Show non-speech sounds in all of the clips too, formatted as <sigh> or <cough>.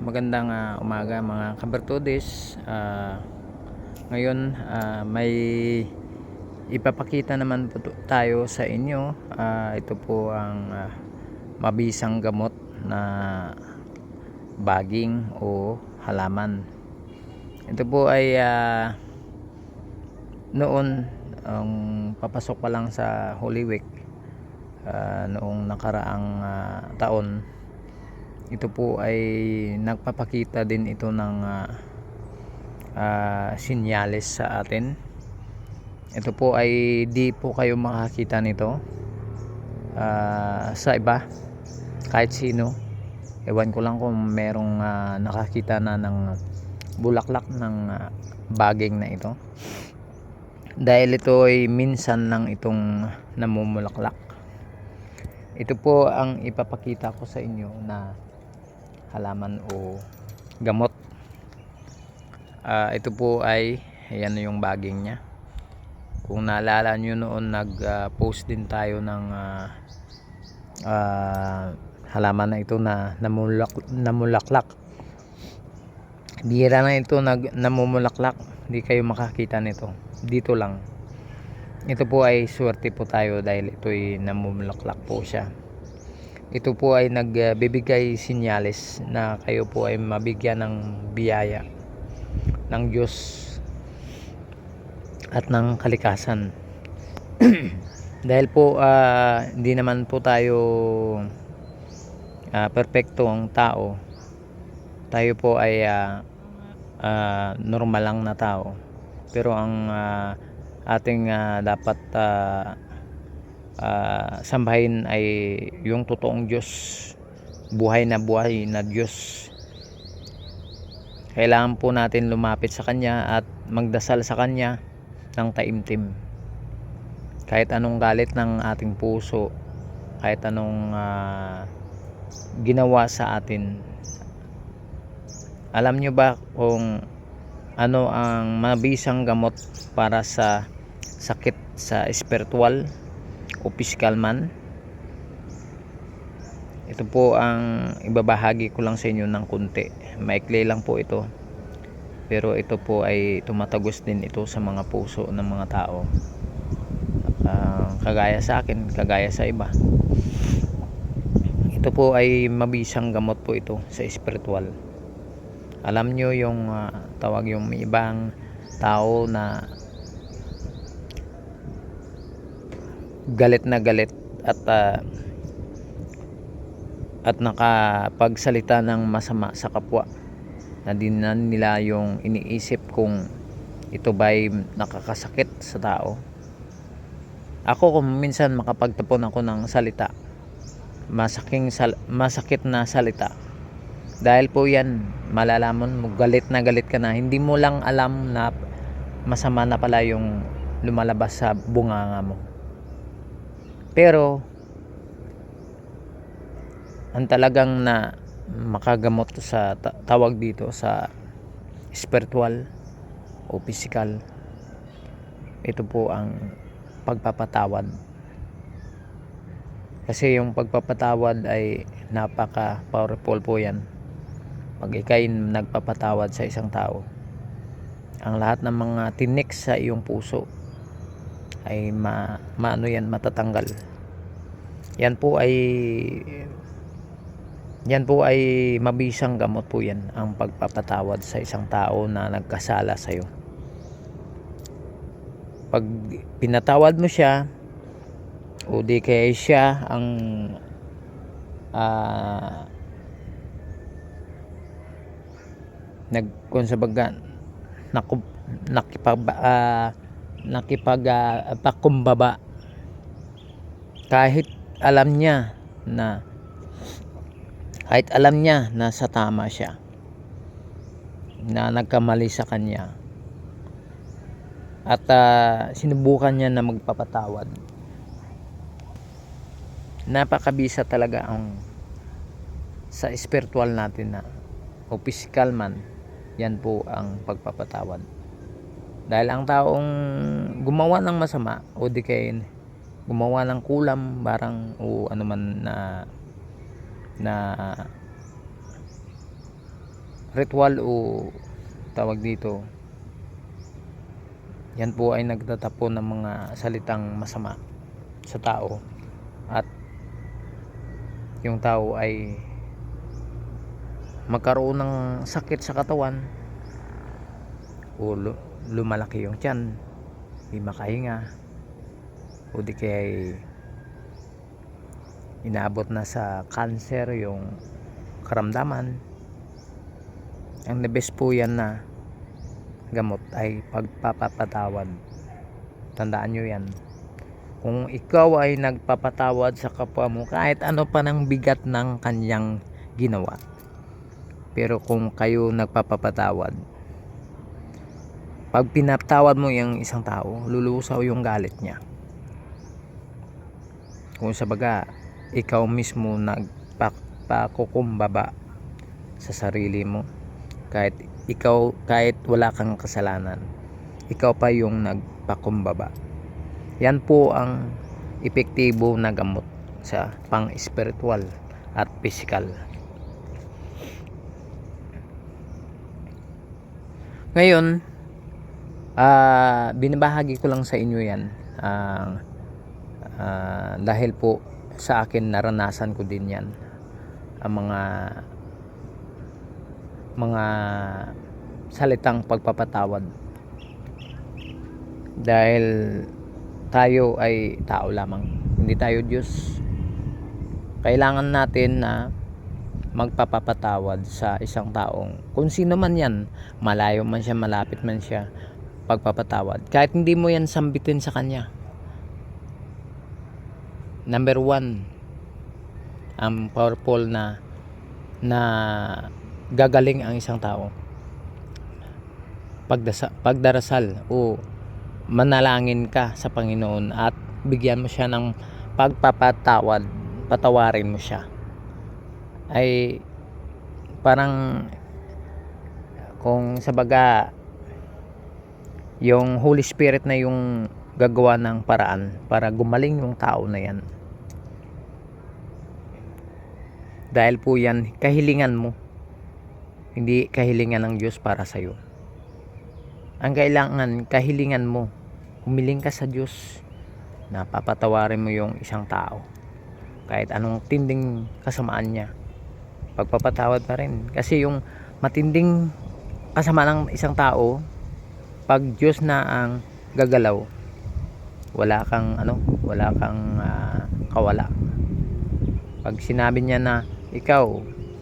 magandang ah, umaga mga kabertodes. Ah, ngayon ah, may ipapakita naman po tayo sa inyo. Ah, ito po ang ah, mabisang gamot na baging o halaman. Ito po ay ah, noon ang papasok pa lang sa Holy Week ah, noong nakaraang ah, taon ito po ay nagpapakita din ito ng ah, ah, sinyales sa atin. Ito po ay di po kayo makakita nito ah, sa iba kahit sino. Ewan ko lang kung merong ah, nakakita na ng bulaklak ng ah, baging na ito. Dahil ito ay minsan lang itong namumulaklak. Ito po ang ipapakita ko sa inyo na halaman o gamot. Ah, ito po ay ayan yung baging niya. Kung naalala nyo noon nag ah, post din tayo ng ah, ah, halaman na ito na namulak, namulaklak. Bihira na ito nag, namumulaklak. Hindi kayo makakita nito. Dito lang. Ito po ay swerte po tayo dahil ito ay namumulaklak po siya ito po ay nagbibigay sinyales na kayo po ay mabigyan ng biyaya ng Diyos at ng kalikasan. <clears throat> Dahil po ah, hindi naman po tayo ah, perfecto ang tao. Tayo po ay ah, ah, normal lang na tao. Pero ang ah, ating ah, dapat ah, ah, sambahin ay yung totoong Diyos buhay na buhay na Diyos. Kailangan po natin lumapit sa Kanya at magdasal sa Kanya ng taimtim. Kahit anong galit ng ating puso kahit anong ah, ginawa sa atin. Alam nyo ba kung ano ang mabisang gamot para sa sakit sa espiritual o physical man. Ito po ang ibabahagi ko lang sa inyo ng kunti maikli lang po ito. Pero ito po ay tumatagos din ito sa mga puso ng mga tao. Ah, kagaya sa akin kagaya sa iba. Ito po ay mabisang gamot po ito sa espiritual. Alam nyo yung ah, tawag yung ibang tao na galit na galit at ah, at nakapagsalita ng masama sa kapwa na din na nila yung iniisip kung ito ba'y nakakasakit sa tao. Ako kung minsan makapagtapon ako ng salita masaking sal- masakit na salita. Dahil po yan malalaman mo galit na galit ka na hindi mo lang alam na masama na pala yung lumalabas sa bunganga mo pero ang talagang na makagamot sa ta- tawag dito sa spiritual o physical ito po ang pagpapatawad. Kasi yung pagpapatawad ay napaka powerful po yan. Pag ikay nagpapatawad sa isang tao ang lahat ng mga tinik sa iyong puso ay ma, maano yan matatanggal. Yan po ay yan po ay mabisang gamot po yan ang pagpapatawad sa isang tao na nagkasala sa iyo pag pinatawad mo siya o di kaya siya ang ah nag kung sa baga nakipag ah, nakipag ah, kahit alam niya na kahit alam niya na sa tama siya na nagkamali sa kanya at ah, sinubukan niya na magpapatawad. Napakabisa talaga ang sa spiritual natin na o physical man yan po ang pagpapatawad dahil ang taong gumawa ng masama o di kaya gumawa ng kulam barang o ano man na na ritual o tawag dito yan po ay nagtatapon ng mga salitang masama sa tao. At yung tao ay magkaroon ng sakit sa katawan o lu- lumalaki yung tiyan di makahinga o di kaya ay inaabot na sa cancer yung karamdaman. Ang best po yan na gamot ay pagpapatawad. Tandaan nyo yan. Kung ikaw ay nagpapatawad sa kapwa mo kahit ano pa ng bigat ng kanyang ginawa pero kung kayo nagpapapatawad pag pinatawad mo yung isang tao lulusaw yung galit niya. Kung sa baga ikaw mismo nagpakukumbaba sa sarili mo kahit ikaw kahit wala kang kasalanan ikaw pa yung nagpakumbaba. Yan po ang epektibo na gamot sa pang spiritual at physical ngayon ah binabahagi ko lang sa inyo yan. Ang ah, dahil po sa akin naranasan ko din yan. Ang mga mga salitang pagpapatawad. Dahil tayo ay tao lamang. Hindi tayo Diyos. Kailangan natin na magpapapatawad sa isang taong kung sino man yan. Malayo man siya malapit man siya pagpapatawad. Kahit hindi mo yan sambitin sa kanya. Number one ang powerful na na gagaling ang isang tao. Pagdasa, pagdarasal o manalangin ka sa Panginoon at bigyan mo siya ng pagpapatawad patawarin mo siya. Ay parang kung sa baga yung Holy Spirit na yung gagawa ng paraan para gumaling yung tao na yan. Dahil po yan kahilingan mo. Hindi kahilingan ng Diyos para sa iyo ang kailangan kahilingan mo. Humiling ka sa Diyos. Na papatawarin mo yung isang tao. Kahit anong tinding kasamaan niya. Pagpapatawad pa rin. Kasi yung matinding kasama ng isang tao pag Diyos na ang gagalaw wala kang ano wala kang ah, kawala. Pag sinabi niya na ikaw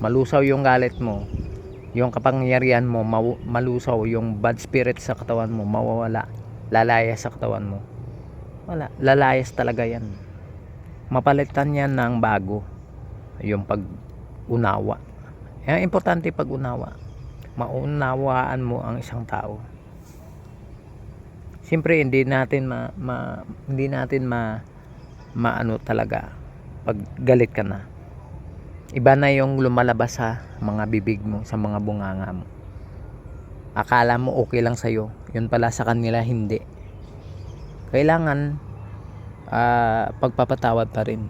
malusaw yung galit mo yung kapangyarihan mo malusaw yung bad spirit sa katawan mo mawawala lalayas sa katawan mo wala lalayas talaga yan. Mapalitan yan ng bago yung pag unawa yan importante pag unawa maunawaan mo ang isang tao Siyempre hindi natin ma, ma hindi natin ma maano talaga pag galit ka na. Iba na yung lumalabas sa mga bibig mo, sa mga bunganga mo. Akala mo okay lang sa'yo. Yun pala sa kanila hindi. Kailangan ah, pagpapatawad pa rin.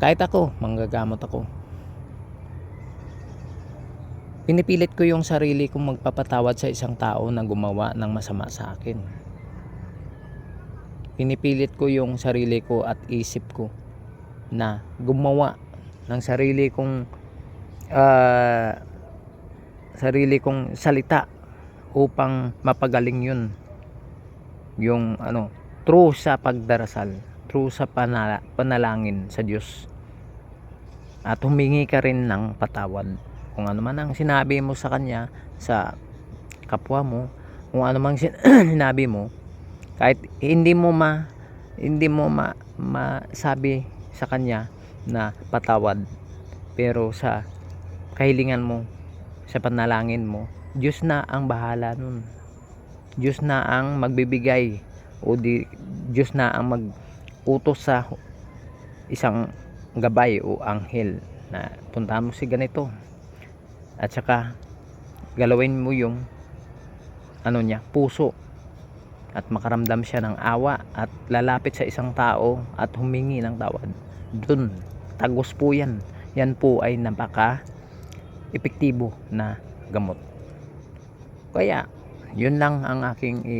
Kahit ako, manggagamot ako. Pinipilit ko yung sarili kong magpapatawad sa isang tao na gumawa ng masama sa akin. Pinipilit ko yung sarili ko at isip ko na gumawa ng sarili kong ah, sarili kong salita upang mapagaling yun. Yung ano true sa pagdarasal true sa panala, panalangin sa Diyos. At humingi ka rin ng patawad kung ano man ang sinabi mo sa kanya sa kapwa mo kung ano man sin- <clears throat> sinabi mo kahit hindi mo ma hindi mo ma, masabi sa kanya na patawad pero sa kahilingan mo sa panalangin mo Diyos na ang bahala nun. Diyos na ang magbibigay o di Diyos na ang mag-utos sa isang gabay o anghel na punta mo si ganito at saka galawin mo yung ano niya puso. At makaramdam siya ng awa at lalapit sa isang tao at humingi ng tawad. Dun tagos po yan. Yan po ay napaka epektibo na gamot. Kaya yun lang ang aking i,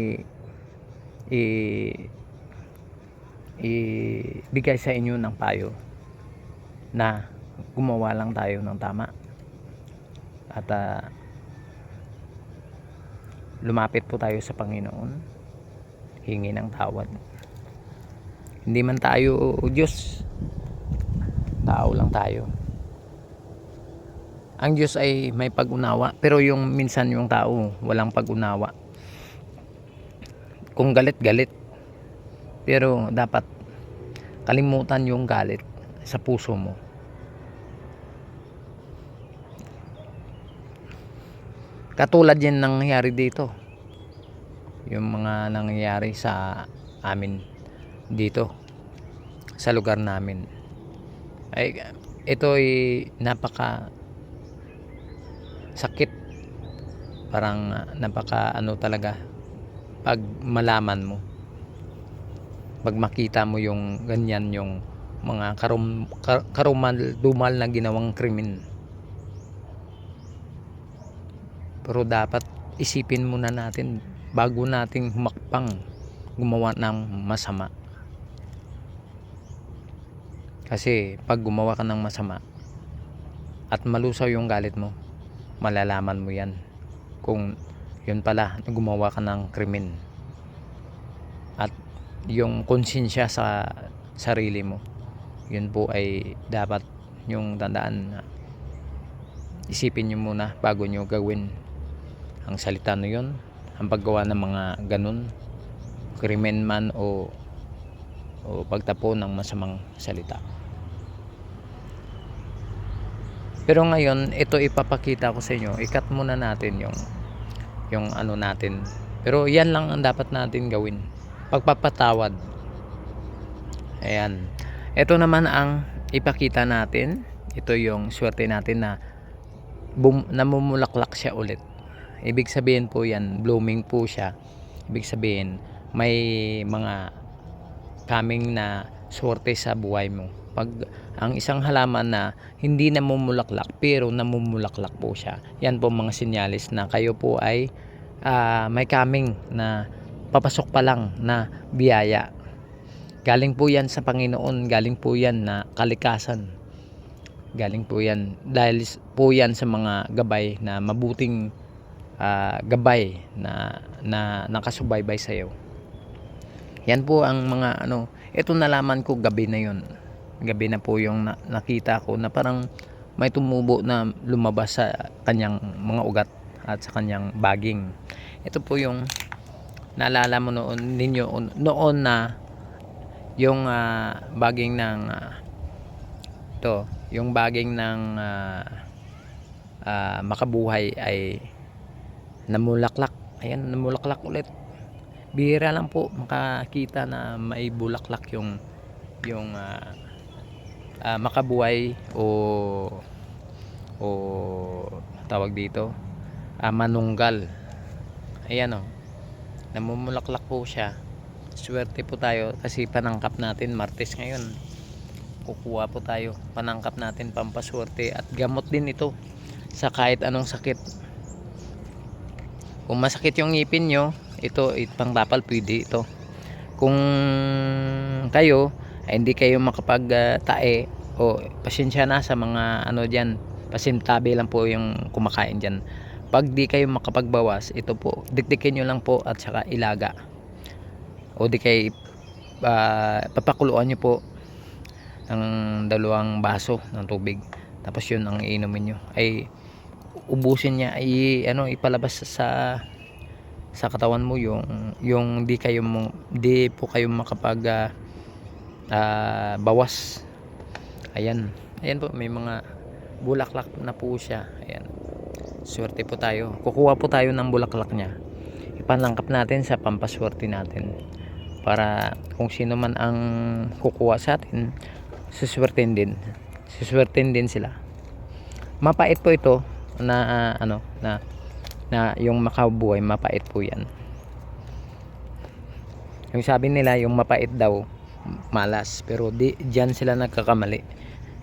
i, ibigay sa inyo ng payo na gumawa lang tayo ng tama at ah, lumapit po tayo sa Panginoon. Hingi ng tawad. Hindi man tayo Diyos tao lang tayo. Ang Diyos ay may pag-unawa pero yung minsan yung tao walang pag-unawa. Kung galit galit. Pero dapat kalimutan yung galit sa puso mo katulad yan nangyayari dito. Yung mga nangyayari sa amin dito sa lugar namin. Ay ito ay napaka sakit. Parang ah, napaka ano talaga pag malaman mo. Pag makita mo yung ganyan yung mga karum, kar, karumal dumal na ginawang krimen pero dapat isipin muna natin bago nating humakpang gumawa ng masama. Kasi pag gumawa ka ng masama at malusaw yung galit mo malalaman mo yan kung yun pala gumawa ka ng krimen. At yung konsensya sa sarili mo yun po ay dapat yung tandaan na isipin nyo muna bago nyo gawin ang salita na yun ang paggawa ng mga ganun krimen man o o pagtapo ng masamang salita. Pero ngayon ito ipapakita ko sa inyo. Ikat muna natin yung yung ano natin. Pero yan lang ang dapat natin gawin. Pagpapatawad. Ayan. Ito naman ang ipakita natin. Ito yung swerte natin na bum, namumulaklak siya ulit ibig sabihin po yan blooming po siya. Ibig sabihin may mga coming na swerte sa buhay mo. Pag ang isang halaman na hindi namumulaklak pero namumulaklak po siya. Yan po mga sinyalis na kayo po ay ah, may coming na papasok pa lang na biyaya. Galing po yan sa Panginoon galing po yan na kalikasan. Galing po yan dahil po yan sa mga gabay na mabuting ah, gabay na, na nakasubaybay sa iyo yan po ang mga ano ito nalaman ko gabi na yon gabi na po yung na- nakita ko na parang may tumubo na lumabas sa kanyang mga ugat at sa kanyang baging. Ito po yung naalala mo noon ninyo noon na yung ah, baging ng ah, to yung baging ng ah, ah, makabuhay ay namulaklak. Ayan namulaklak ulit. Bihira lang po makakita na may bulaklak yung yung ah, ah, makabuhay o o tawag dito ah, manunggal. Ayan o namumulaklak po siya. Swerte po tayo kasi panangkap natin martes ngayon. Kukuha po tayo panangkap natin pampaswerte at gamot din ito sa kahit anong sakit kung masakit yung ngipin nyo ito it pangtapal pwede ito. Kung kayo ay hindi kayo makapag ah, tae o pasensya na sa mga ano dyan pasintabi lang po yung kumakain dyan. Pag di kayo makapagbawas ito po dikdikin nyo lang po at saka ilaga. O di kay ah, papakuluan nyo po ng dalawang baso ng tubig. Tapos yun ang iinumin nyo. Ay ubusin niya ay ano ipalabas sa sa katawan mo yung yung di kayo mo di po kayo makapag ah, ah, bawas. Ayan. Ayan po may mga bulaklak na po siya. Ayan. Swerte po tayo. Kukuha po tayo ng bulaklak niya. Ipanlangkap natin sa pampaswerte natin. Para kung sino man ang kukuha sa atin suswerten din. Suswerten din sila. Mapait po ito na ah, ano na na yung makabuhay mapait po yan. Yung sabi nila yung mapait daw malas. Pero di diyan sila nagkakamali.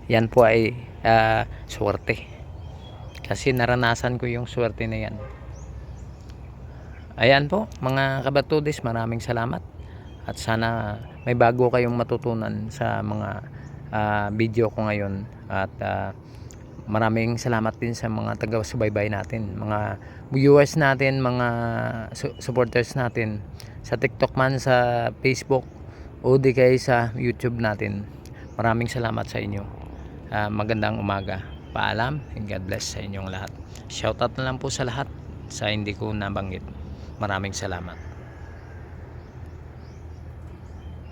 Yan po ay ah, swerte. Kasi naranasan ko yung swerte na yan. Ayan po mga kabatudis maraming salamat. At sana may bago kayong matutunan sa mga ah, video ko ngayon. At ah, maraming salamat din sa mga taga-subaybay natin mga viewers natin mga su- supporters natin sa TikTok man sa Facebook o di kaya sa YouTube natin. Maraming salamat sa inyo. Ah, magandang umaga. Paalam and God bless sa inyong lahat. Shoutout na lang po sa lahat sa hindi ko nabanggit. Maraming salamat